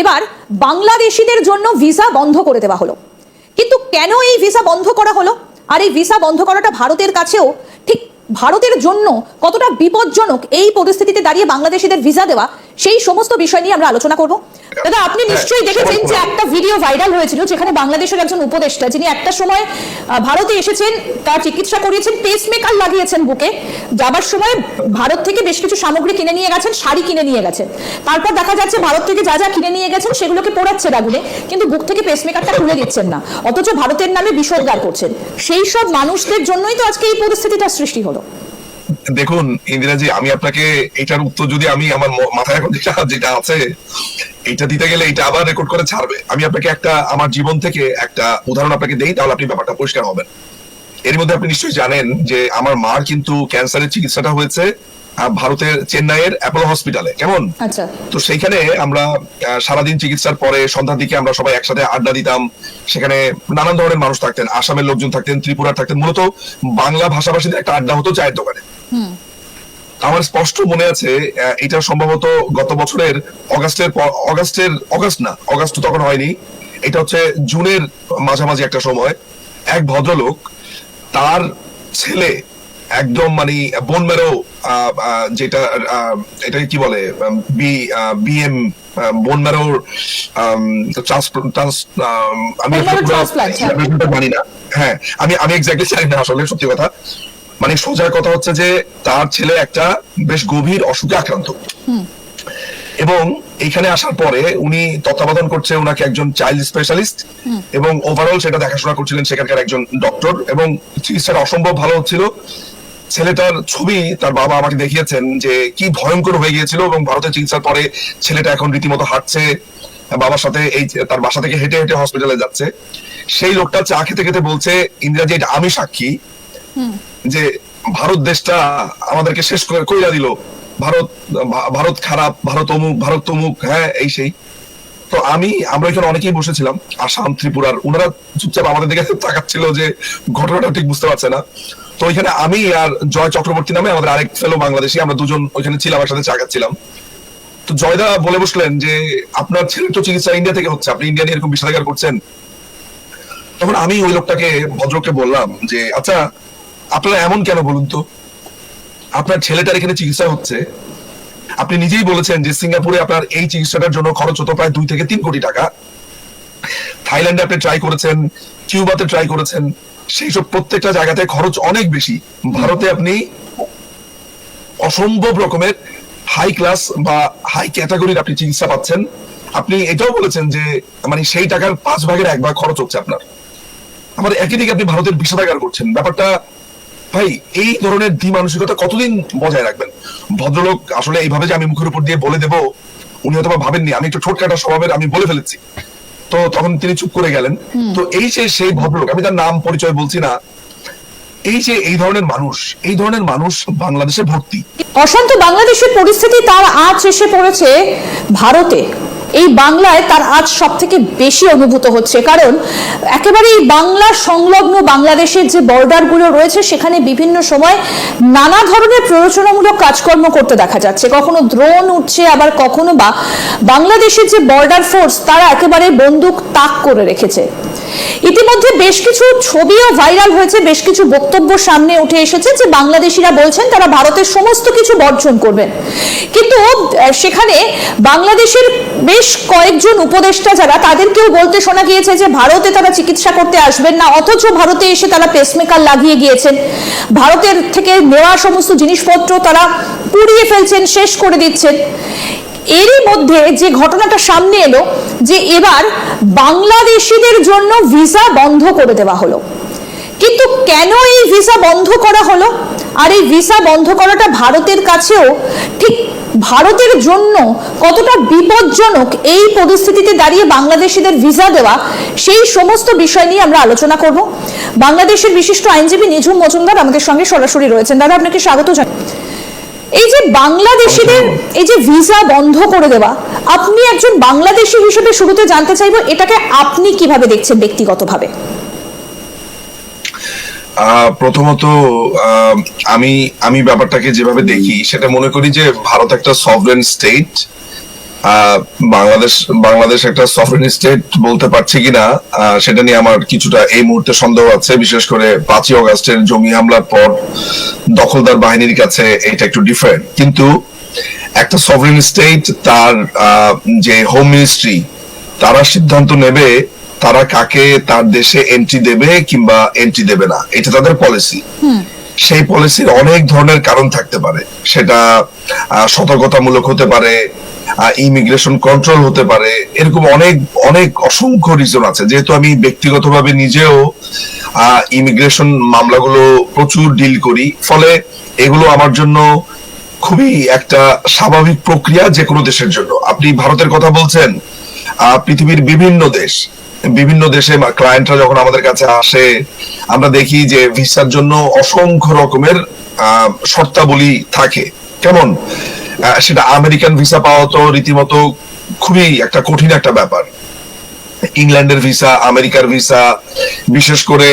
এবার বাংলাদেশিদের জন্য ভিসা বন্ধ করে দেওয়া হলো। কিন্তু কেন এই ভিসা বন্ধ করা হলো? আর এই ভিসা বন্ধ করাটা ভারতের কাছেও ঠিক ভারতের জন্য কতটা বিপজ্জনক এই পরিস্থিতিতে দাঁড়িয়ে বাংলাদেশিদের ভিসা দেওয়া, সেই সমস্ত বিষয় নিয়ে আমরা আলোচনা করব। দাদা আপনি নিশ্চয়ই দেখেছেন যে একটা ভিডিও ভাইরাল হয়েছিল যেখানে বাংলাদেশের একজন উপদেষ্টা যিনি একটা সময় ভারতে এসেছেন তার চিকিৎসা করিয়েছেন পেসমেকার লাগিয়েছেন বুকে যাবার সময় ভারত থেকে বেশ কিছু সামগ্রী কিনে নিয়ে গেছেন শাড়ি কিনে নিয়ে গেছেন তারপর দেখা যাচ্ছে ভারত থেকে যা যা কিনে নিয়ে গেছেন সেগুলোকে পোড়াচ্ছেন আগুনে কিন্তু বুক থেকে পেসমেকারটা খুলে দিচ্ছেন না। অথচ ভারতের নামে বিষোদ্গার করছেন। সেই সব মানুষদের জন্যই তো আজকে এই পরিস্থিতিটা সৃষ্টি হলো। দেখুন, ইন্দিরাজি, আমি আপনাকে এটার উত্তর যদি আমি আমার মাথায় এখন যেটা যেটা আছে, এটা দিতে গেলে এটা আবার রেকর্ড করে ছাড়বে। আমি আপনাকে একটা, আমার জীবন থেকে একটা উদাহরণ আপনাকে দেই, তাহলে আপনি ব্যাপারটা পরিষ্কার হবেন। এর মধ্যে আপনি নিশ্চয়ই জানেন যে আমার মার কিন্তু ক্যান্সারের চিকিৎসাটা হয়েছে ভারতের চেন্নাইয়ের অ্যাপোলো হসপিটালে। কেমন? আচ্ছা। তো সেইখানে আমরা আহ, সারাদিন চিকিৎসার পরে সন্ধ্যার দিকে আমরা সবাই একসাথে আড্ডা দিতাম। সেখানে নানান ধরনের মানুষ থাকতেন আসামের লোকজন থাকতেন ত্রিপুরার থাকতেন। মূলত বাংলা ভাষাভাষীদের একটা আড্ডা হতো চায়ের দোকানে। আমার স্পষ্ট মনে আছে এটা সম্ভবত গত বছরের অগাস্টের অগাস্টের অগাস্ট না অগাস্ট তখন হয়নি। এটা হচ্ছে জুনের মাঝামাঝি একটা সময়। এক ভদ্রলোক তার ছেলে একদম মানে বোন মেরো যেটা এটাকে কি বলে? বি বিএম বোন মেরোর আমি হ্যাঁ। জানি না। হ্যাঁ আমি আমি এক্স্যাক্টলি জানি না আসলে সত্যি কথা। মানে সোজা কথা হচ্ছে যে তার ছেলে একটা বেশ গভীর অসুখে আক্রান্ত। এবং এখানে আসার পরে উনি তত্ত্বাবধান করছে ওনাকে একজন চাইল্ড স্পেশালিস্ট এবং ওভারঅল সেটা দেখাশোনা করছিলেন সেখানকার একজন ডক্টর এবং চিকিৎসাটা অসম্ভব ভালো হচ্ছিল। ছেলেটার ছবি তার বাবা আমাকে দেখিয়েছেন যে কি ভয়ঙ্কর হয়ে গিয়েছিল এবং ভারতের চিকিৎসার পরে ছেলেটা এখন রীতিমতো হাঁটছে বাবার সাথে এই তার বাসা থেকে হেঁটে হেঁটে হসপিটালে যাচ্ছে। সেই লোকটা চা খেতে খেতে বলছে ইন্দিরাজি এটা আমি সাক্ষী। যে ভারত দেশটা আমাদেরকে শেষ করে কইরা দিল ভারত ভারত খারাপ ভারত অমুক ভারত তমুক হ্যাঁ এই সেই। তো আমি আমরা এখানে অনেকেই বসেছিলাম আসাম ত্রিপুরার ওনারা চুপচাপ আমাদের দিকে তাকাচ্ছিল যে ঘটনাটা ঠিক বুঝতে পারছে না। তো ওইখানে আমি আর জয় চক্রবর্তী নামে আমাদের আরেক ফেলো বাংলাদেশি, আমরা দুজন ওইখানে ছিলাম আমার সাথে চা খাচ্ছিলাম। তো জয়দা বলে বসলেন যে, আপনার ছেলের তো চিকিৎসা ইন্ডিয়া থেকে হচ্ছে, আপনি ইন্ডিয়া নিয়ে এরকম বিষাদাগার করছেন? তখন আমি ওই লোকটাকে ভদ্রকে বললাম যে আচ্ছা আপনারা এমন কেন বলুন তো? আপনার ছেলেটার এখানে চিকিৎসা হচ্ছে। আপনি নিজেই বলেছেন যে, সিঙ্গাপুরে আপনার এই চিকিৎসাটার জন্য খরচ হতো প্রায় দুই থেকে তিন কোটি টাকা। থাইল্যান্ডে আপনি ট্রাই করেছেন, কিউবাতে ট্রাই করেছেন। সেই সব প্রত্যেকটা জায়গাতে খরচ অনেক বেশি। ভারতে আপনি অসম্ভব রকমের হাই ক্লাস বা হাই ক্যাটাগরির আপনি চিকিৎসা পাচ্ছেন। আপনি এটাও বলেছেন যে মানে সেই টাকার পাঁচ ভাগের এক ভাগ খরচ হচ্ছে আপনার। আমার একই দিকে আপনি ভারতের বিষাদাগার করছেন। ব্যাপারটা, ভাই, এই ধরনের দ্বি মানসিকতা কতদিন বজায় রাখবেন? ভদ্রলোক আসলে এইভাবে যে আমি মুখের উপর দিয়ে বলে দেব, উনি হয়তো ভাবেননি। আমি একটু ঠোঁটকাটা স্বভাবের আমি বলে ফেলেছি। তো তখন তিনি চুপ করে গেলেন। তো এই যে সেই ভদ্রলোক আমি তার নাম পরিচয় বলছি না এই যে এই ধরনের মানুষ এই ধরনের মানুষ বাংলাদেশে ভর্তি। অশান্ত বাংলাদেশের পরিস্থিতি তার আজ এসে পড়েছে ভারতে। এই বাংলায় তার আজ সব থেকে বেশি অনুভূত হচ্ছে। কারণ একেবারে এই বাংলা সংলগ্ন বাংলাদেশের যে বর্ডারগুলো রয়েছে, সেখানে বিভিন্ন সময় নানা ধরনের প্রয়োজনমূলক কাজকর্ম করতে দেখা যাচ্ছে। কখনো ড্রোন উঠছে, আবার কখনো বা বাংলাদেশের যে বর্ডার ফোর্স তারা একেবারে বন্দুক তাক করে রেখেছে। ইতিমধ্যে বেশ কিছু ছবিও ভাইরাল হয়েছে, বেশ কিছু বক্তব্য সামনে উঠে এসেছে যে বাংলাদেশিরা বলছেন তারা ভারতের সমস্ত কিছু বর্জন করবেন। কিন্তু সেখানে বাংলাদেশের বেশ কয়েকজন উপদেষ্টা যারা তাদেরকেও বলতে শোনা গিয়েছে যে ভারতে তারা চিকিৎসা করতে আসবেন না, অথচ ভারতে এসে তারা পেসমেকার লাগিয়ে গিয়েছেন। ভারতের থেকে নেওয়া সমস্ত জিনিসপত্র তারা পুড়িয়ে ফেলছেন, শেষ করে দিচ্ছেন। এরই মধ্যে যে ঘটনাটা সামনে এলো, যে এবার বাংলাদেশিদের জন্য ভিসা বন্ধ করে দেওয়া হলো। কিন্তু কেন এই ভিসা বন্ধ করা হলো? আর এই ভিসা বন্ধ করাটা ভারতের কাছেও ঠিক ভারতের জন্য কতটা বিপজ্জনক এই পরিস্থিতিতে দাঁড়িয়ে বাংলাদেশিদের ভিসা দেওয়া সেই সমস্ত বিষয় নিয়ে আমরা আলোচনা করব। বাংলাদেশের বিশিষ্ট আইনজীবী নিঝুম মজুমদার আমাদের সঙ্গে সরাসরি রয়েছেন। দাদা আপনাকে স্বাগত জানাই। এই যে বাংলাদেশিদের এই যে ভিসা বন্ধ করে দেওয়া আপনি একজন বাংলাদেশি হিসেবে শুরুতে জানতে চাইব এটাকে আপনি কীভাবে দেখছেন ব্যক্তিগতভাবে? প্রথমত আমি আমি ব্যাপারটাকে যেভাবে দেখি, সেটা মনে করি যে ভারত একটা সভরেন স্টেট বাংলাদেশ বাংলাদেশ একটা সফরেন স্টেট বলতে পারছি কিনা সেটা নিয়ে আমার কিছুটা এই মুহূর্তে সন্দেহ আছে, বিশেষ করে পাঁচই অগাস্টের জমি হামলার পর দখলদার বাহিনীর কাছে এটা একটু ডিফারেন্ট কিন্তু একটা সফরেন স্টেট তার যে হোম মিনিস্ট্রি তারা সিদ্ধান্ত নেবে তারা কাকে তার দেশে এন্ট্রি দেবে কিংবা এন্ট্রি দেবে না এটা তাদের পলিসি সেই পলিসির অনেক ধরনের কারণ থাকতে পারে। সেটা সতর্কতামূলক হতে পারে ইমিগ্রেশন কন্ট্রোল হতে পারে এরকম অনেক অনেক অসংখ্য রিজন আছে। যেহেতু আমি ব্যক্তিগতভাবে নিজেও ইমিগ্রেশন মামলাগুলো প্রচুর ডিল করি ফলে এগুলো আমার জন্য খুবই একটা স্বাভাবিক প্রক্রিয়া যে কোনো দেশের জন্য। আপনি ভারতের কথা বলছেন আহ, পৃথিবীর বিভিন্ন দেশ। বিভিন্ন দেশে ক্লায়েন্টরা যখন আমাদের কাছে আসে, আমরা দেখি যে ভিসার জন্য অসংখ্য রকমের শর্তাবলী থাকে। কেমন? সেটা আমেরিকান ভিসা পাওয়া তো রীতিমতো খুবই একটা কঠিন একটা ব্যাপার। ইংল্যান্ডের ভিসা আমেরিকার ভিসা বিশেষ করে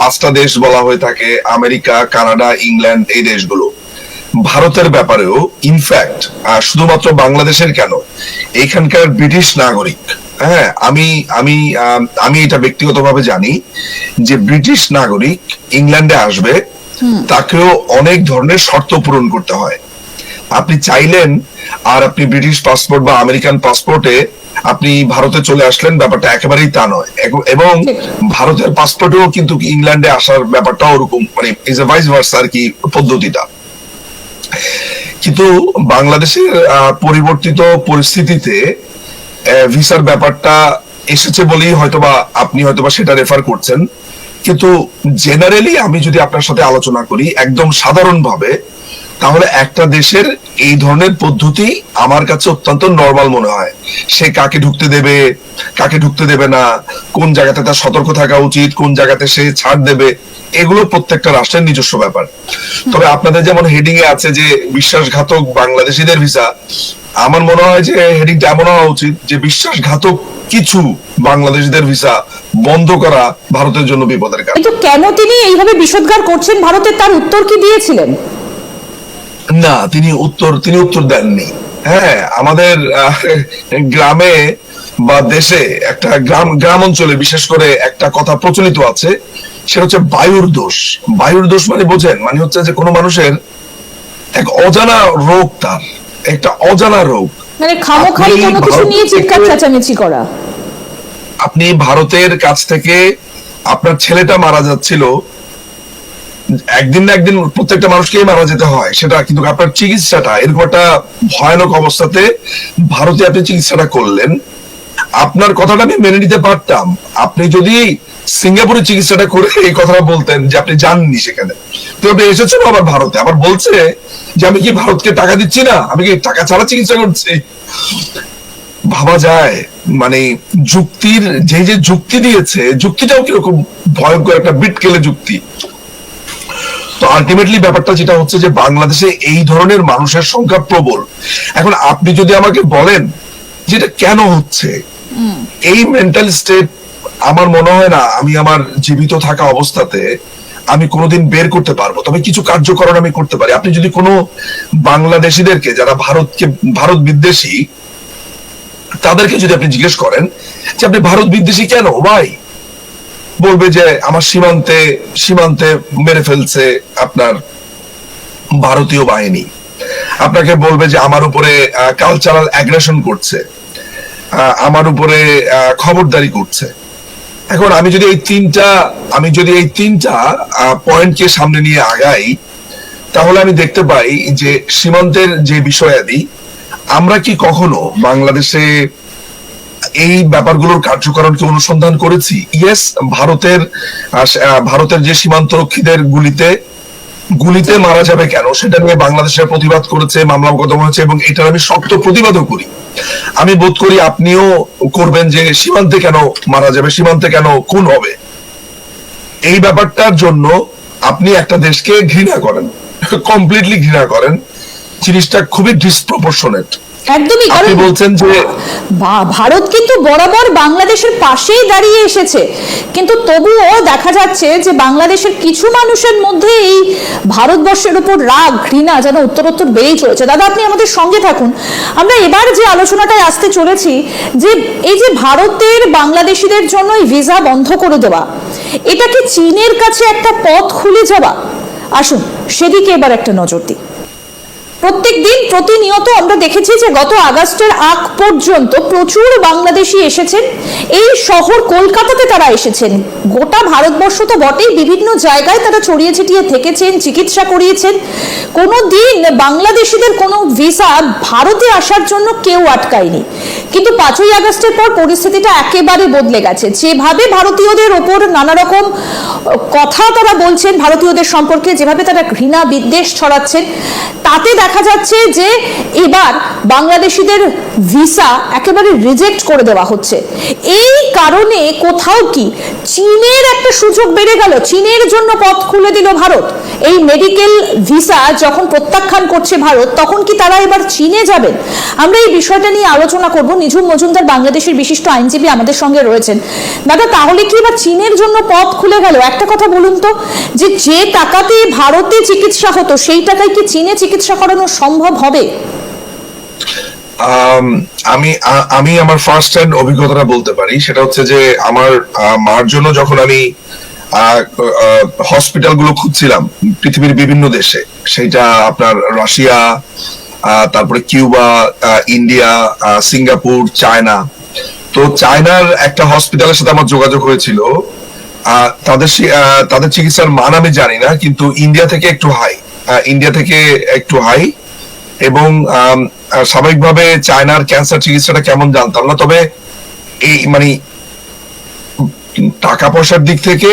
পাঁচটা দেশ বলা হয়ে থাকে, আমেরিকা, কানাডা ইংল্যান্ড এই দেশগুলো। ভারতের ব্যাপারেও ইনফ্যাক্ট শুধুমাত্র বাংলাদেশের কেন? এখানকার ব্রিটিশ নাগরিক হ্যাঁ আমি আমি আমি এটা ব্যক্তিগতভাবে জানি যে ব্রিটিশ নাগরিক ইংল্যান্ডে আসবে তাকেও অনেক ধরনের শর্ত পূরণ করতে হয়। আপনি চাইলেন আর আপনি ব্রিটিশ পাসপোর্ট বা আমেরিকান পাসপোর্টে আপনি ভারতে চলে আসলেন ব্যাপারটা একেবারেই তা নয়। এবং ভারতের পাসপোর্টেও কিন্তু ইংল্যান্ডে আসার ব্যাপারটা ওরকম মানে ইজ এ ভাইস ভার্সা আর কি পদ্ধতিটা। কিন্তু বাংলাদেশের পরিবর্তিত পরিস্থিতিতে ভিসার ব্যাপারটা এসেছে বলেই হয়তোবা আপনি হয়তোবা সেটা রেফার করছেন। কিন্তু জেনারেলি আমি যদি আপনার সাথে আলোচনা করি, একদম সাধারণভাবে তাহলে একটা দেশের এই ধরনের পদ্ধতি আমার কাছে অত্যন্ত নর্মাল মনে হয়। সে কাকে ঢুকতে দেবে, কাকে ঢুকতে দেবে না, কোন জায়গাতে তার সতর্ক থাকা উচিত, কোন জায়গাতে সে ছাড় দেবে, এগুলো প্রত্যেকটা রাষ্ট্রের নিজস্ব ব্যাপার। তবে আপনাদের যেমন হেডিং এ আছে যে বিশ্বাসঘাতক বাংলাদেশিদের ভিসা আমার মনে হয় যে হেডিংটা এমন হওয়া উচিত যে বিশ্বাসঘাতক কিছু বাংলাদেশিদের ভিসা বন্ধ করা ভারতের জন্য বিপদের কারণ। কেন তিনি এইভাবে বিষোদ্গার করছেন? ভারতের তার উত্তর কি দিয়েছিলেন? না তিনি উত্তর তিনি উত্তর দেননি। হ্যাঁ আমাদের গ্রামে বা দেশে একটা গ্রাম গ্রাম অঞ্চলে বিশেষ করে একটা কথা প্রচলিত আছে সেটা হচ্ছে বায়ুর দোষ। বায়ুর দোষ মানে বোঝেন মানে হচ্ছে যে কোনো মানুষের এক অজানা রোগ তার একটা অজানা রোগ। মানে আপনি কোনো কিছু নিয়ে চিৎকার চেঁচামেচি করা। আপনি ভারতের কাছ থেকে আপনার ছেলেটা মারা যাচ্ছিল একদিন না একদিন প্রত্যেকটা মানুষকেই মারা যেতে হয়, সেটা কিন্তু আপনার চিকিৎসাটা। এরকম একটা ভয়ানক অবস্থাতে ভারতে আপনি চিকিৎসাটা করলেন। আপনার কথাটা আমি মেনে নিতে পারতাম। আপনি যদি সিঙ্গাপুরে চিকিৎসাটা করে এই কথাটা বলতেন যে আপনি যাননি সেখানে। তো আপনি এসেছেন আবার ভারতে। আবার বলছে যে, আমি কি ভারতকে টাকা দিচ্ছি না? আমি কি টাকা ছাড়া চিকিৎসা করছি? ভাবা যায় মানে যুক্তির, যে যে যুক্তি দিয়েছে, যুক্তিটাও কীরকম ভয়ঙ্কর একটা বিটকেলে যুক্তি। তো আলটিমেটলি ব্যাপারটা যেটা হচ্ছে যে বাংলাদেশে এই ধরনের মানুষের সংখ্যা প্রবল। এখন আপনি যদি আমাকে বলেন যেটা কেন হচ্ছে, এই মেন্টাল স্টেট আমার মনে হয় না আমি আমার জীবিত থাকা অবস্থাতে আমি কোনোদিন বের করতে পারব। তবে কিছু কার্যকরণ আমি করতে পারি। আপনি যদি কোনো বাংলাদেশিদেরকে, যারা ভারতকে, ভারত বিদ্বেষী, তাদেরকে যদি আপনি জিজ্ঞেস করেন যে আপনি ভারত বিদ্বেষী কেন? ভাই বলবে যে আমার সীমান্তে সীমান্তে মেরে ফেলছে আপনার ভারতীয় বাহিনী। আপনাকে বলবে যে আমার উপরে কালচারাল অ্যাগ্রেশন করছে আমার উপরে খবরদারি করছে। এখন আমি যদি এই তিনটা, আমি যদি এই তিনটা পয়েন্টকে সামনে নিয়ে আগাই, তাহলে আমি দেখতে পাই যে সীমান্তের যে বিষয়াদি, আমরা কি কখনো বাংলাদেশে এই ব্যাপারগুলোর কার্যকরণকে অনুসন্ধান করেছি। ইয়েস ভারতের ভারতের যে সীমান্ত রক্ষীদের গুলিতে গুলিতে মারা যাবে কেন, সেটা নিয়ে বাংলাদেশের প্রতিবাদ করেছে, মামলা মোকদ্দমা হয়েছে এবং এটার আমি শক্ত প্রতিবাদও করি। আমি বোধ করি আপনিও করবেন যে সীমান্তে কেন মারা যাবে, সীমান্তে কেন খুন হবে। এই ব্যাপারটার জন্য আপনি একটা দেশকে ঘৃণা করেন কমপ্লিটলি ঘৃণা করেন। জিনিসটা খুবই ডিসপ্রপোর্শনেট একদমই আপনি কারণ বলছেন যে ভারত কিন্তু বরাবর বাংলাদেশের পাশেই দাঁড়িয়ে এসেছে। কিন্তু তবুও দেখা যাচ্ছে যে বাংলাদেশের কিছু মানুষের মধ্যে এই ভারতবর্ষের উপর রাগ ঘৃণা যেন উত্তরোত্তর বেড়েই চলেছে। দাদা আপনি আমাদের সঙ্গে থাকুন। আমরা এবার যে আলোচনাটায় আসতে চলেছি যে এই যে ভারতের বাংলাদেশিদের জন্য এই ভিসা বন্ধ করে দেওয়া এটা কি চীনের কাছে একটা পথ খুলে যাওয়া? আসুন সেদিকে এবার একটা নজর দিই। প্রত্যেক দিন প্রতিনিয়ত আমরা দেখেছি যে গত আগস্টের আগ পর্যন্ত প্রচুর বাংলাদেশি এসেছেন। এই শহর কলকাতাতে তারা এসেছেন। গোটা ভারতবর্ষ তো বটেই বিভিন্ন জায়গায় তারা ছড়িয়ে ছিটিয়ে থেকেছেন, চিকিৎসা করিয়েছেন। কোনো দিন বাংলাদেশিদের কোনো ভিসা ভারতে আসার জন্য কেউ আটকায়নি। কিন্তু পাঁচই আগস্টের পর পরিস্থিতিটা একেবারে বদলে গেছে। যেভাবে ভারতীয়দের ওপর নানা রকম কথা তারা বলছেন, ভারতীয়দের সম্পর্কে যেভাবে তারা ঘৃণা বিদ্বেষ ছড়াচ্ছেন, তাতে দেখা যাচ্ছে যে এবার বাংলাদেশিদের ভিসা একেবারে রিজেক্ট করে দেওয়া হচ্ছে। এই কারণে কোথাও কি চীনের একটা সুযোগ বেড়ে গেল? চীনের জন্য পথ খুলে দিল ভারত। এই মেডিকেল ভিসা যখন প্রত্যাখ্যান করছে ভারত, তখন কি তারা এবার চীনে যাবেন আমরা এই বিষয়টা নিয়ে আলোচনা করব। নিঝুম মজুমদার বাংলাদেশের বিশিষ্ট আইনজীবী আমাদের সঙ্গে রয়েছেন। দাদা, তাহলে কি এবার চীনের জন্য পথ খুলে গেল? একটা কথা বলুন তো, যে যে টাকাতে ভারতে চিকিৎসা হতো, সেই টাকায় কি চীনে চিকিৎসা করানো সম্ভব হবে? আমি আমি আমার ফার্স্ট হ্যান্ড অভিজ্ঞতাটা বলতে পারি। সেটা হচ্ছে যে আমার মার জন্য যখন আমি হসপিটালগুলো খুঁজছিলাম, পৃথিবীর বিভিন্ন দেশে সেটা আপনার রাশিয়া তারপরে কিউবা ইন্ডিয়া সিঙ্গাপুর, চায়না। তো চায়নার একটা হসপিটালের সাথে আমার যোগাযোগ হয়েছিল। তাদের তাদের চিকিৎসার মান আমি জানি না, কিন্তু ইন্ডিয়া থেকে একটু হাই ইন্ডিয়া থেকে একটু হাই এবং স্বাভাবিকভাবে চায়নার ক্যান্সার চিকিৎসাটা কেমন জানতাম না। তবে এই মানে টাকা পয়সার দিক থেকে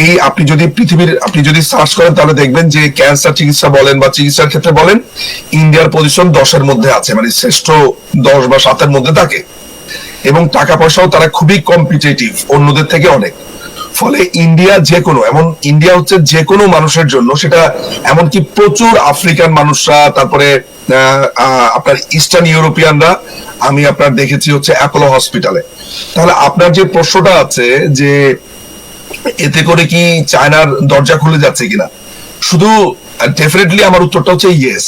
এই আপনি যদি পৃথিবীর, আপনি যদি সার্চ করেন তাহলে দেখবেন যে ক্যান্সার চিকিৎসা বলেন বা চিকিৎসার ক্ষেত্রে বলেন ইন্ডিয়ার পজিশন দশের মধ্যে আছে মানে শ্রেষ্ঠ দশ বা সাতের মধ্যে থাকে। এবং টাকা পয়সাও তারা খুবই কম্পিটিটিভ অন্যদের থেকে অনেক। ফলে ইন্ডিয়া যে কোনো এমন ইন্ডিয়া হচ্ছে যে কোনো মানুষের জন্য, সেটা এমনকি প্রচুর আফ্রিকান মানুষরা, তারপরে আপনার ইস্টার্ন ইউরোপিয়ানরা আমি আপনার দেখেছি হচ্ছে অ্যাপোলো হসপিটালে তাহলে আপনার যে প্রশ্নটা আছে যে এতে করে কি চায়নার দরজা খুলে যাচ্ছে কিনা, শুধু ডেফিনেটলি আমার উত্তরটা হচ্ছে ইয়েস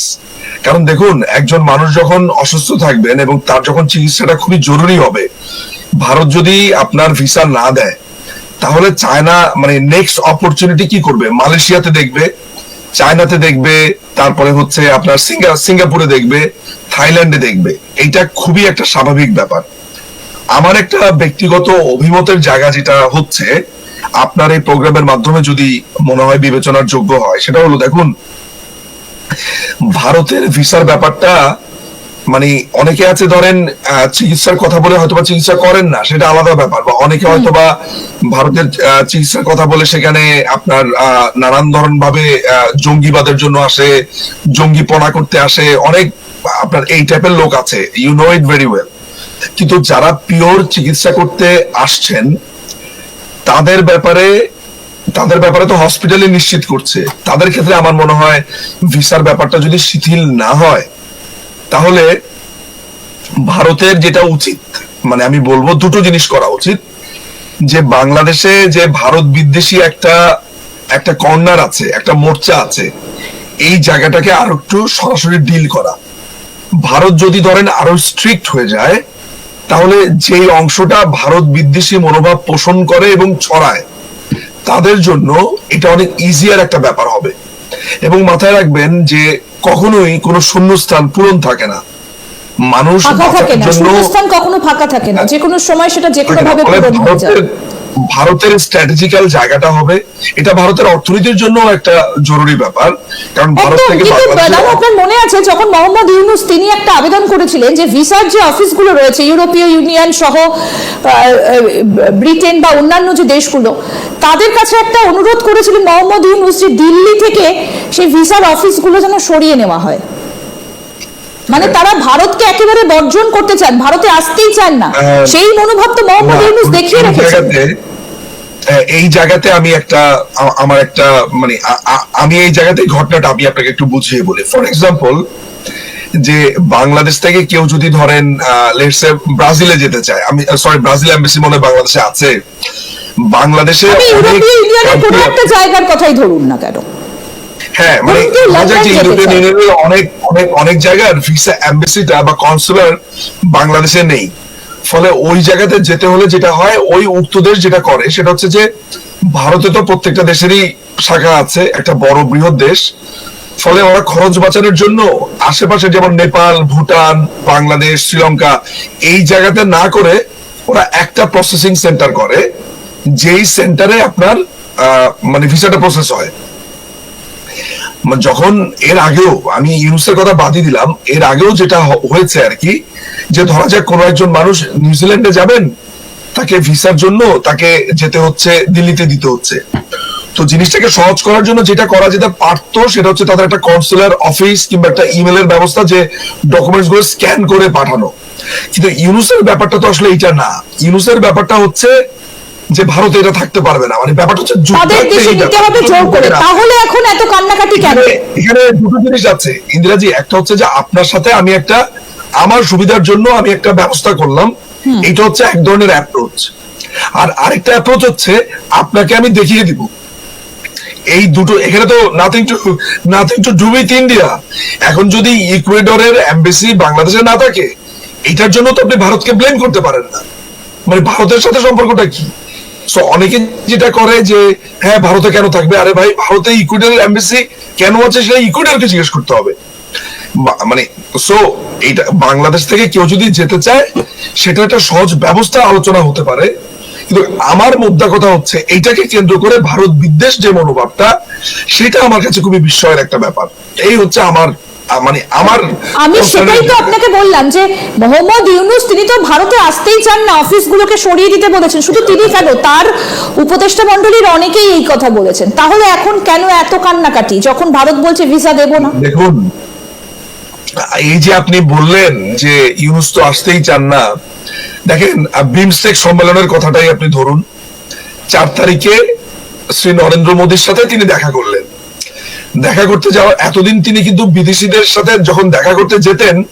কারণ দেখুন, একজন মানুষ যখন অসুস্থ থাকবেন এবং তার যখন চিকিৎসাটা খুবই জরুরি হবে, ভারত যদি আপনার ভিসা না দেয় তাহলে চায়না মানে নেক্সট অপরচুনিটি কি করবে? মালয়েশিয়াতে দেখবে, চায়নাতে দেখবে, তারপরে হচ্ছে আপনার সিঙ্গাপুরে দেখবে, থাইল্যান্ডে দেখবে। এইটা খুবই একটা স্বাভাবিক ব্যাপার। আমার একটা ব্যক্তিগত অভিমতের জায়গা যেটা হচ্ছে, আপনার এই প্রোগ্রামের মাধ্যমে যদি মনে হয় বিবেচনার যোগ্য হয়, সেটা হলো দেখুন, ভারতের ভিসার ব্যাপারটা মানে অনেকে আছে ধরেন চিকিৎসার কথা বলে হয়তোবা চিকিৎসা করেন না সেটা আলাদা ব্যাপার। বা অনেকে হয়তোবা ভারতের চিকিৎসার কথা বলে সেখানে আপনার নানান ধরন ভাবে জঙ্গিবাদের জন্য আসে জঙ্গিপনা করতে আসে অনেক আপনার এই টাইপের লোক আছে you know it very well কিন্তু যারা পিওর চিকিৎসা করতে আসছেন তাদের ব্যাপারে তাদের ব্যাপারে তো হসপিটালে নিশ্চিত করছে। তাদের ক্ষেত্রে আমার মনে হয় ভিসার ব্যাপারটা যদি শিথিল না হয় তাহলে ভারতের যেটা উচিত মানে আমি বলব দুটো জিনিস করা উচিত। যে বাংলাদেশে যে ভারত বিদ্বেষী একটা একটা কর্নার আছে, একটা মোর্চা আছে, এই জায়গাটাকে আরও একটু সরাসরি ডিল করা। ভারত যদি ধরেন আরও স্ট্রিক্ট হয়ে যায়, তাহলে যেই অংশটা ভারত বিদ্বেষী মনোভাব পোষণ করে এবং ছড়ায়, তাদের জন্য এটা অনেক ইজিয়ার একটা ব্যাপার হবে। এবং মাথায় রাখবেন যে কখনোই কোনো শূন্যস্থান পূরণ থাকে না। মানুষ ফাঁকা থাকে না। শূন্যস্থান কখনো ফাঁকা থাকে না। যে কোনো সময় সেটা যে কোনো ভাবে পূরণ হয়ে যায়। ভারতের স্ট্র্যাটেজিক্যাল জায়গাটা হবে। এটা ভারতের অর্থনীতির জন্য একটা জরুরি ব্যাপার কারণ ভারত থেকে আপনার মনে আছে যখন মোহাম্মদ ইউনুস তিনি একটা আবেদন করেছিলেন যে ভিসার যে অফিসগুলো রয়েছে ইউরোপীয় ইউনিয়ন সহ ব্রিটেন বা অন্যান্য যে দেশগুলো তাদের কাছে একটা অনুরোধ করেছিলেন মোহাম্মদ ইউনুস যে দিল্লি থেকে সেই ভিসার অফিসগুলো যেন সরিয়ে নেওয়া হয়। মানে তারা ভারতকে একেবারে বর্জন করতে চান ভারতে আসতেই চান না। সেই মনোভাব তো মোহাম্মদ ইউনুস দেখিয়ে এই রেখেছেন। এই জায়গাতে আমি একটা আমার একটা মানে আমি এই জায়গাতে ঘটনাটা আমি আপনাকে একটু বুঝিয়ে বলি। ফর এক্সাম্পল যে বাংলাদেশ থেকে কেউ যদি ধরেন লেটসে ব্রাজিলে যেতে চায় আমি সরি ব্রাজিল এমবাসি মনে বাংলাদেশে আছে। বাংলাদেশে ইউরোপীয় ইউনিয়নের কোনো একটা জায়গার কথাই ধরুন না কেন? হ্যাঁ মানে ইউরোপিয়ান ইউনিয়নের অনেক অনেক অনেক জায়গার ভিসা বা কনসুলার বাংলাদেশে নেই। ফলে ওই জায়গাতে যেতে হলে যেটা হয় ওই উক্ত দেশ যেটা করে সেটা হচ্ছে যে ভারতে তো প্রত্যেকটা দেশেরই শাখা আছে একটা বড় বৃহৎ দেশ। ফলে ওরা খরচ বাঁচানোর জন্য আশেপাশে যেমন নেপাল ভুটান বাংলাদেশ শ্রীলঙ্কা এই জায়গাতে না করে ওরা একটা প্রসেসিং সেন্টার করে যেই সেন্টারে আপনার আহ, মানে ভিসাটা প্রসেস হয়। যখন এর আগেও আমি ইউনুসের কথা বাদই দিলাম, এর আগেও যেটা হয়েছে আর কি, যে ধরা যাক কোনো একজন মানুষ নিউজিল্যান্ডে যাবেন, তাকে ভিসার জন্য তাকে যেতে হচ্ছে, দিল্লিতে দিতে হচ্ছে। তো জিনিসটাকে সহজ করার জন্য যেটা করা যেতে পারতো সেটা হচ্ছে তাদের একটা কনসুলার অফিস কিংবা একটা ইমেলের ব্যবস্থা যে ডকুমেন্টসগুলো স্ক্যান করে পাঠানো। কিন্তু ইউনুসের ব্যাপারটা তো আসলে এটা না। ইউনুসের ব্যাপারটা হচ্ছে যে ভারতে এটা থাকতে পারবে না। মানে ব্যাপারটা হচ্ছে তাদের দেশে নিতে হবে জোর করে। তাহলে এখন এত কান্নাকাটি কেন? এখানে দুটো জিনিস আছে। ইন্দিরাজি একটা হচ্ছে যে আপনার সাথে আমি একটা আমার সুবিধার জন্য আমি একটা ব্যবস্থা করলাম। এটা হচ্ছে এক ধরনের অ্যাপ্রোচ আর আরেকটা অ্যাপ্রোচ হচ্ছে আপনাকে আমি দেখিয়ে দিব। এই দুটো এখানে তো nothing to nothing to do with India এখন যদি ইকুয়েডরের এমবেসি বাংলাদেশে না থাকে এটার জন্য তো আপনি ভারতকে ব্লেম করতে পারেন না। মানে ভারতের সাথে সম্পর্কটা কি? সো অনেকে যেটা করে যে হ্যাঁ ভারতে কেন থাকবে? আরে ভাই, ভারতে ইকুয়েডরের এমবেসি কেন আছে সেটা ইকুয়েডরকে জিজ্ঞেস করতে হবে। মানে সো এইটা বাংলাদেশ থেকে কেউ যদি যেতে চায়, সেটা একটা সহজ ব্যবস্থা আলোচনা হতে পারে। কিন্তু আমার মুদ্রা কথা হচ্ছে, এইটাকে কেন্দ্র করে ভারত বিদ্বেষ যে মনোভাবটা, সেটা আমার কাছে খুবই বিস্ময়ের একটা ব্যাপার। এই হচ্ছে আমার মানে আমার আমি সেটাই তো আপনাকে বললাম যে মোহাম্মদ ইউনুস তিনি তো ভারতে আসতেই চান না অফিসগুলোকে সরিয়ে দিতে বলেছেন। শুধু তিনি কেন? তার উপদেষ্টা মন্ডলীর অনেকেই এই কথা বলেছেন। তাহলে এখন কেন এত কান্নাকাটি? যখন ভারত বলছে ভিসা দেব না? দেখুন এই যে আপনি বললেন যে ইউনুস তো আসতেই চান না দেখেন বিমস্টেক সম্মেলনের কথাটাই আপনি ধরুন। চার তারিখে শ্রী নরেন্দ্র মোদীর সাথে তিনি দেখা করলেন। দেখা করতে যাওয়া এতদিন তিনি কিন্তু বিদেশিদের সাথে যখন দেখা করতে যেতেন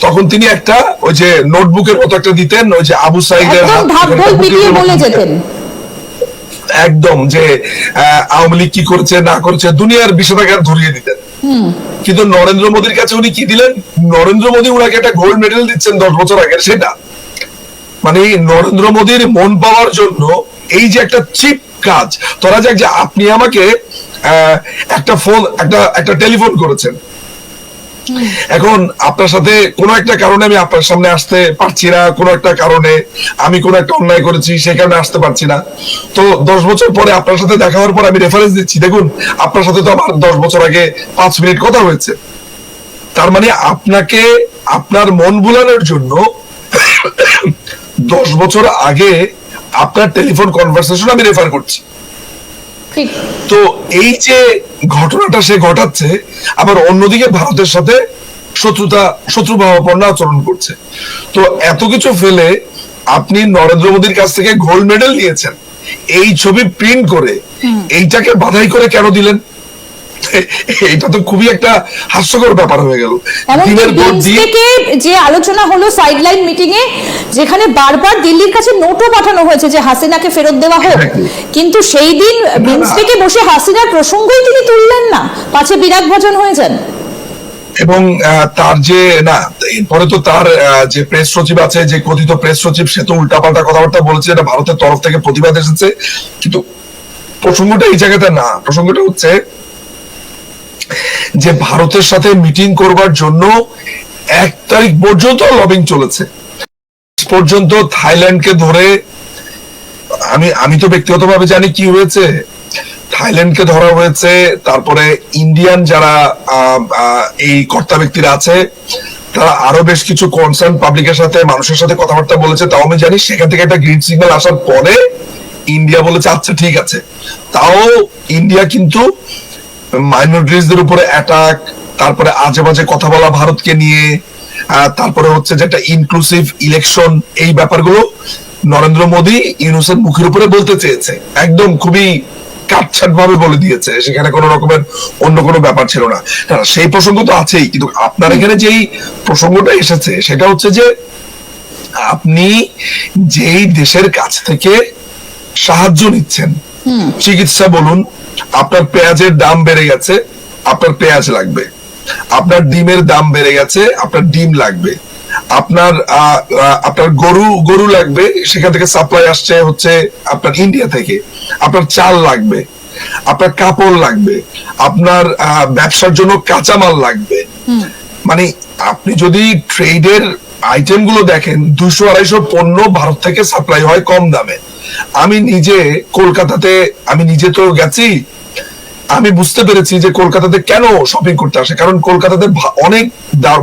তখন তিনি একটা ওই যে নোটবুকের মতো একটা দিতেন ওই যে আবু সাইদের একদম যে আওয়ামী লীগ কি করেছে না করেছে দুনিয়ার বিষয়টাকে ধরিয়ে দিতেন। কিন্তু নরেন্দ্র মোদীর কাছে উনি কি দিলেন? নরেন্দ্র মোদী উনাকে একটা গোল্ড মেডেল দিচ্ছেন দশ বছর আগে সেটা। মানে নরেন্দ্র মোদীর মন পাওয়ার জন্য এই যে একটা চিপ কাজ ধরা যাক যে আপনি আমাকে একটা ফোন একটা একটা টেলিফোন করেছেন। এখন আপনার সাথে কোনো একটা কারণে আমি আপনার সামনে আসতে পারছি না, কোনো একটা কারণে আমি কোনো একটা অন্যায় করেছি, সেই কারণে আসতে পারছি না। তো দশ বছর পরে আপনার সাথে দেখা হওয়ার পর আমি রেফারেন্স দিচ্ছি। দেখুন, আপনার সাথে তো আমার দশ বছর আগে পাঁচ মিনিট কথা হয়েছে। তার মানে আপনাকে, আপনার মন বুলানোর জন্য দশ বছর আগে আপনার টেলিফোন কনভারসেশন আমি রেফার করছি। তো এই যে ঘটনাটা সে ঘটাচ্ছে আবার অন্যদিকে ভারতের সাথে শত্রুতা শত্রুভাবাপন্ন আচরণ করছে। তো এত কিছু ফেলে আপনি নরেন্দ্র মোদীর কাছ থেকে গোল্ড মেডেল নিয়েছেন। এই ছবি প্রিন্ট করে এইটাকে বাধাই করে কেন দিলেন? এটা তো খুবই একটা হাস্যকর ব্যাপার হয়ে গেল। দিনের পর বিমস্টেকে যে আলোচনা হলো সাইডলাইন মিটিং এ যেখানে বারবার দিল্লির কাছে নোটও পাঠানো হয়েছে যে হাসিনাকে ফেরত দেওয়া হোক। কিন্তু সেই দিন বিমস্টেকে বসে হাসিনার প্রসঙ্গই তিনি তুললেন না। পাছে বিরাট ভজন হয়ে যান। এবং তার যে না এরপরে তো তার যে প্রেস সচিব আছে যে কথিত প্রেস সচিব সে তো উল্টাপাল্টা কথাবার্তা বলেছে এটা ভারতের তরফ থেকে প্রতিবাদ এসেছে। কিন্তু প্রসঙ্গটা এই জায়গাতে না। প্রসঙ্গটা হচ্ছে যে ভারতের সাথে মিটিং করবার জন্য এক তারিখ পর্যন্ত লবিং চলেছে। পর্যন্ত থাইল্যান্ডকে ধরে, আমি আমি তো ব্যক্তিগতভাবে জানি কি হয়েছে। থাইল্যান্ডকে ধরা হয়েছে, তারপরে ইন্ডিয়ান যারা এই কর্তা ব্যক্তিরা আছে, তারা আরও বেশ কিছু কনসার্ন পাবলিকের সাথে, মানুষের সাথে কথাবার্তা বলেছে, তাও আমি জানি, সেখান থেকে একটা গ্রিন সিগন্যাল আসার পরে ইন্ডিয়া বলেছে আচ্ছা ঠিক আছে। তাও ইন্ডিয়া কিন্তু মাইনরিটিসদের উপরে অ্যাটাক তারপরে আজে বাজে কথা বলা ভারতকে নিয়ে তারপরে হচ্ছে যে একটা ইনক্লুসিভ ইলেকশন এই ব্যাপারগুলো নরেন্দ্র মোদী ইউনুসের মুখের উপরে বলতে চেয়েছে। একদম খুবই কাটছাট ভাবে বলে দিয়েছে সেখানে কোনো রকমের অন্য কোনো ব্যাপার ছিল না, সেই প্রসঙ্গ তো আছেই কিন্তু আপনার এখানে যেই প্রসঙ্গটা এসেছে সেটা হচ্ছে যে আপনি যেই দেশের কাছ থেকে সাহায্য নিচ্ছেন চিকিৎসা বলুন আপনার পেঁয়াজের দাম বেড়ে গেছে আপনার পেঁয়াজ লাগবে। আপনার ডিমের দাম বেড়ে গেছে আপনার ডিম লাগবে। আপনার আপনার গরু গরু লাগবে সেখান থেকে সাপ্লাই আসছে হচ্ছে আপনার ইন্ডিয়া থেকে। আপনার চাল লাগবে আপনার কাপড় লাগবে আপনার আহ, ব্যবসার জন্য কাঁচামাল লাগবে। মানে আপনি যদি ট্রেডের আইটেমগুলো দেখেন দুশো আড়াইশো পণ্য ভারত থেকে সাপ্লাই হয় কম দামে। আমি নিজে কলকাতাতে আমি নিজে তো গেছি আমি বুঝতে পেরেছি যে কলকাতাতে কেন শপিং করতে আসে। কারণ কলকাতাতে অনেক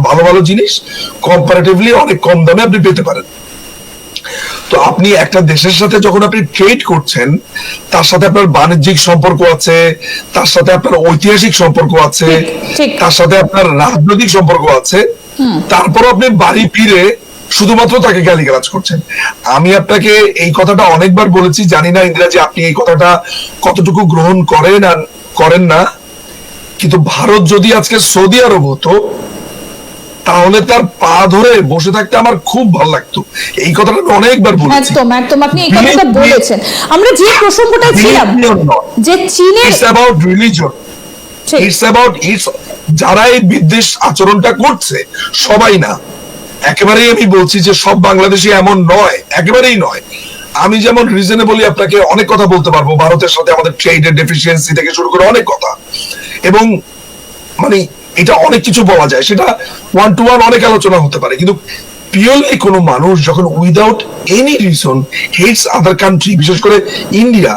ভালো ভালো জিনিস কম্পারেটিভলি অনেক কম দামে আপনি পেতে পারেন। তো আপনি একটা দেশের সাথে যখন আপনি ট্রেড করছেন তার সাথে আপনার বাণিজ্যিক সম্পর্ক আছে তার সাথে আপনার ঐতিহাসিক সম্পর্ক আছে। তার সাথে আপনার রাজনৈতিক সম্পর্ক আছে তারপর আপনি বাড়ি ফিরে শুধুমাত্র তাকে গালিগালাজ করছেন। আমি আপনাকে এই কথাটা অনেকবার বলেছি জানি না ইন্দিরা যে আপনি এই কথাটা কতটুকু গ্রহণ করেন আর করেন না কিন্তু ভারত যদি আজকে সৌদি আরব হতো তাহলে তার পা ধরে বসে থাকতে আমার খুব ভালো লাগতো। এই কথাটা আমি অনেকবার বলেছি। একদম একদম আপনি এই কথাটা বলেছেন। আমরা যে প্রসঙ্গটা ছিলাম যে চীনের it's about it's about it's যারা এই বিদ্বেষ আচরণটা করছে সবাই না। একেবারেই আমি বলছি যে সব বাংলাদেশি এমন নয়, একেবারেই নয়। আমি যেমন রিজনেবলি আপনাকে অনেক কথা বলতে পারব, ভারতের সাথে আমাদের ট্রেডের ডেফিসিয়েন্সি থেকে শুরু করে অনেক কথা। এবং মানে এটা অনেক কিছু বলা যায়, সেটা ওয়ান টু ওয়ান অনেক আলোচনা হতে পারে। কিন্তু পিওরলি কোনো মানুষ যখন without any reason hates other country বিশেষ করে ইন্ডিয়া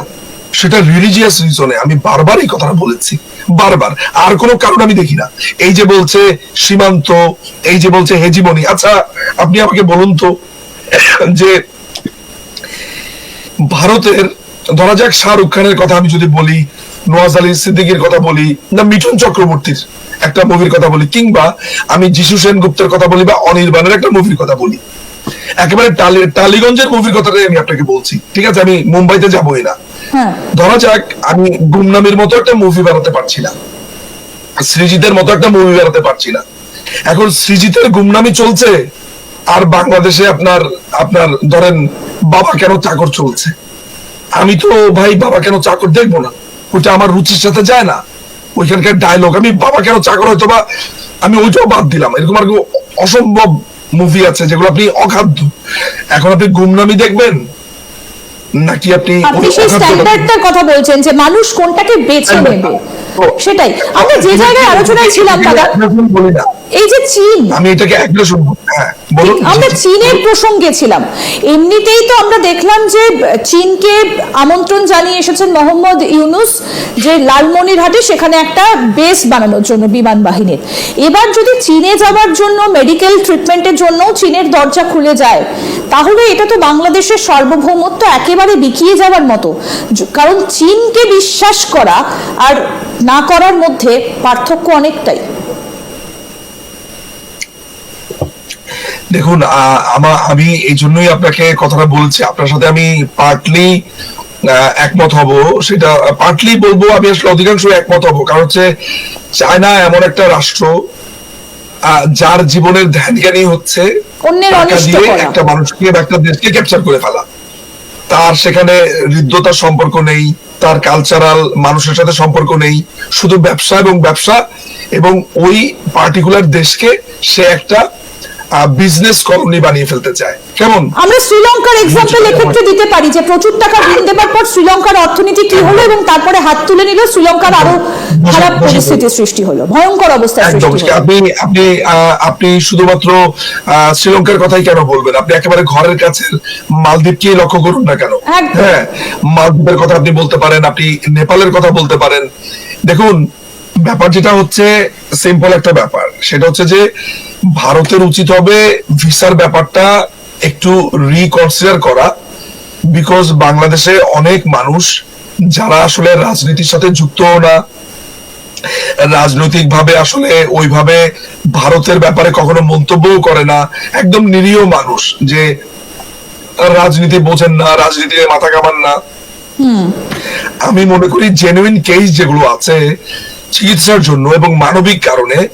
সেটা রিলিজিয়াস রিজনে আমি বারবার এই কথাটা বলেছি, বারবার। আর কোনো কারণ আমি দেখি না। এই যে বলছে সীমান্ত, এই যে বলছে হেজিমনি আচ্ছা আপনি আমাকে বলুন তো, যে ভারতের, ধরা যাক শাহরুখ খানের কথা আমি যদি বলি, নওয়াজ আলী সিদ্দিকীর কথা বলি, না মিঠুন চক্রবর্তীর একটা মুভির কথা বলি, কিংবা আমি যিশু সেনগুপ্তের কথা বলি বা অনির্বাণের একটা মুভির কথা বলি। একেবারে টালি, টালিগঞ্জের মুভির কথাটাই আমি আপনাকে বলছি। ঠিক আছে, আমি মুম্বাইতে যাবোই না। ধরা যাক, আমি গুমনামির মতো একটা মুভি বানাতে পারছি না। সৃজিতের মতো একটা মুভি বানাতে পারছি না। এখন সৃজিতের গুমনামি চলছে, আর বাংলাদেশে আপনার আপনার ধরেন, বাবা কেন চাকর চলছে? আমি তো ভাই বাবা কেন চাকর দেখব না? ওটা আমার রুচির সাথে যায় না। ওইখানকার ডায়লগ আমি বাবা কেন চাকর হয়তো বা আমি ওইটাও বাদ দিলাম। এরকম আর অসম্ভব মুভি আছে যেগুলো আপনি অখাদ্য। এখন আপনি গুমনামি দেখবেন নাকি আপনি আপনি সেই স্ট্যান্ডার্ডটার কথা বলছেন যে মানুষ কোনটাকে বেছে নেবে সেটাই আমরা যে জায়গায় আলোচনায় ছিলাম দাদা বলি না এই যে চীন আমি এটাকে অ্যাগ্রেশন হ্যাঁ বলুন আমরা চীনের প্রসঙ্গে ছিলাম। এমনিতেই তো আমরা দেখলাম যে চীনকে আমন্ত্রণ জানিয়ে এসেছেন মোহাম্মদ ইউনুস যে লালমনিরহাটে সেখানে একটা বেস বানানোর জন্য বিমান বাহিনীর। এবার যদি চীনে যাওয়ার জন্য, মেডিকেল ট্রিটমেন্টের জন্য চীনের দরজা খুলে যায়, তাহলে এটা তো বাংলাদেশের সার্বভৌমত্ব একেবারে বিকিয়ে যাওয়ার মতো। কারণ চীনকে বিশ্বাস করা আর না করার মধ্যে পার্থক্য অনেকটাই। দেখুন আহ, আমা আমি এই জন্যই আপনাকে কথাটা বলছি। আপনার সাথে আমি পার্টলি একমত হব। সেটা পার্টলি বলব আমি আসলে অধিকাংশ একমত হব। কারণ হচ্ছে চায়না এমন একটা রাষ্ট্র যার জীবনের ধ্যান জ্ঞানী হচ্ছে। একটা মানুষকে একটা দেশকে ক্যাপচার করে ফেলা। তার সেখানে হৃদ্যতার সম্পর্ক নেই তার কালচারাল মানুষের সাথে সম্পর্ক নেই শুধু ব্যবসা এবং ব্যবসা এবং ওই পার্টিকুলার দেশকে সে একটা বিজনেস কলোনি বানিয়ে ফেলতে চায়। কেমন? আমরা শ্রীলঙ্কার এক্সাম্পল এক্ষেত্রে দিতে পারি যে প্রচুর টাকা ঋণ দেবার পর শ্রীলঙ্কার অর্থনীতি কি হলো এবং তারপরে হাত তুলে নিল শ্রীলঙ্কার আরও খারাপ পরিস্থিতির সৃষ্টি হলো। ভয়ঙ্কর একদম সৃষ্টি আপনি আপনি আপনি শুধুমাত্র শ্রীলঙ্কার কথাই কেন বলবেন? আপনি একেবারে ঘরের কাছে মালদ্বীপ মালদ্বীপকে লক্ষ্য করুন না কেন? হ্যাঁ মালদ্বীপের কথা আপনি বলতে পারেন আপনি নেপালের কথা বলতে পারেন। দেখুন ব্যাপার যেটা হচ্ছে সিম্পল একটা ব্যাপার। সেটা হচ্ছে যে ভারতের উচিত হবে ভিসার ব্যাপারটা একটু রিকনসিডার করা বিকজ বাংলাদেশে অনেক মানুষ যারা আসলে রাজনীতির সাথে যুক্ত না রাজনৈতিক ভাবে আসলে ওইভাবে ভারতের ব্যাপারে কখনো মন্তব্যও করে না একদম নিরীহ মানুষ যে রাজনীতি বোঝেন না রাজনীতিতে মাথা কামান না। আমি মনে করি জেনুইন কেস যেগুলো আছে চিকিৎসার জন্য এবং মানবিক কারণে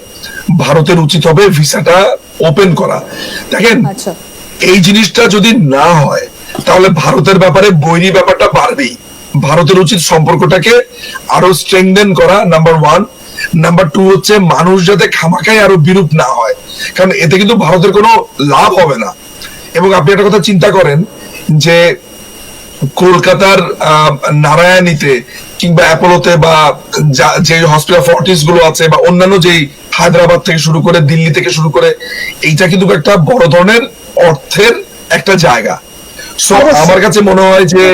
ভারতের উচিত হবে ভিসাটা ওপেন করা। দেখেন আচ্ছা। এই জিনিসটা যদি না হয় তাহলে ভারতের ব্যাপারে বৈরী ব্যাপারটা বাড়বেই। ভারতের উচিত সম্পর্কটাকে আরও স্ট্রেংদেন করা নাম্বার ওয়ান নাম্বার টু হচ্ছে মানুষ যাতে খামাখাই আরও বিরূপ না হয়। কারণ এতে কিন্তু ভারতের কোনো লাভ হবে না। এবং আপনি একটা কথা চিন্তা করেন যে কলকাতার নারায়ণীতে কিংবা অ্যাপোলোতে বা যে হসপিটাল ফর্টিসগুলো আছে বা অন্যান্য যেই হায়দ্রাবাদ থেকে শুরু করে দিল্লি থেকে শুরু করে এইটা কিন্তু একটা বড় ধরনের অর্থের একটা জায়গা। সো আমার কাছে মনে হয় যে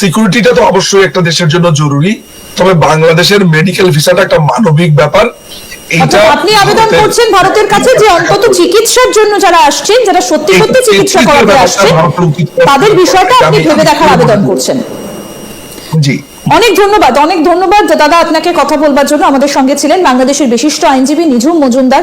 সিকিউরিটিটা তো অবশ্যই একটা দেশের জন্য জরুরি। তবে বাংলাদেশের মেডিকেল ভিসাটা একটা মানবিক ব্যাপার। আপনি আবেদন করছেন ভারতের কাছে যে অন্তত চিকিৎসার জন্য যারা আসছেন যারা সত্যি সত্যি চিকিৎসা করাতে আসছেন তাদের বিষয়টা আপনি ভেবে দেখার আবেদন করছেন। জি। অনেক ধন্যবাদ অনেক ধন্যবাদ। দাদা আপনাকে কথা বলবার জন্য আমাদের সঙ্গে ছিলেন বাংলাদেশের বিশিষ্ট আইনজীবী নিঝুম মজুমদার।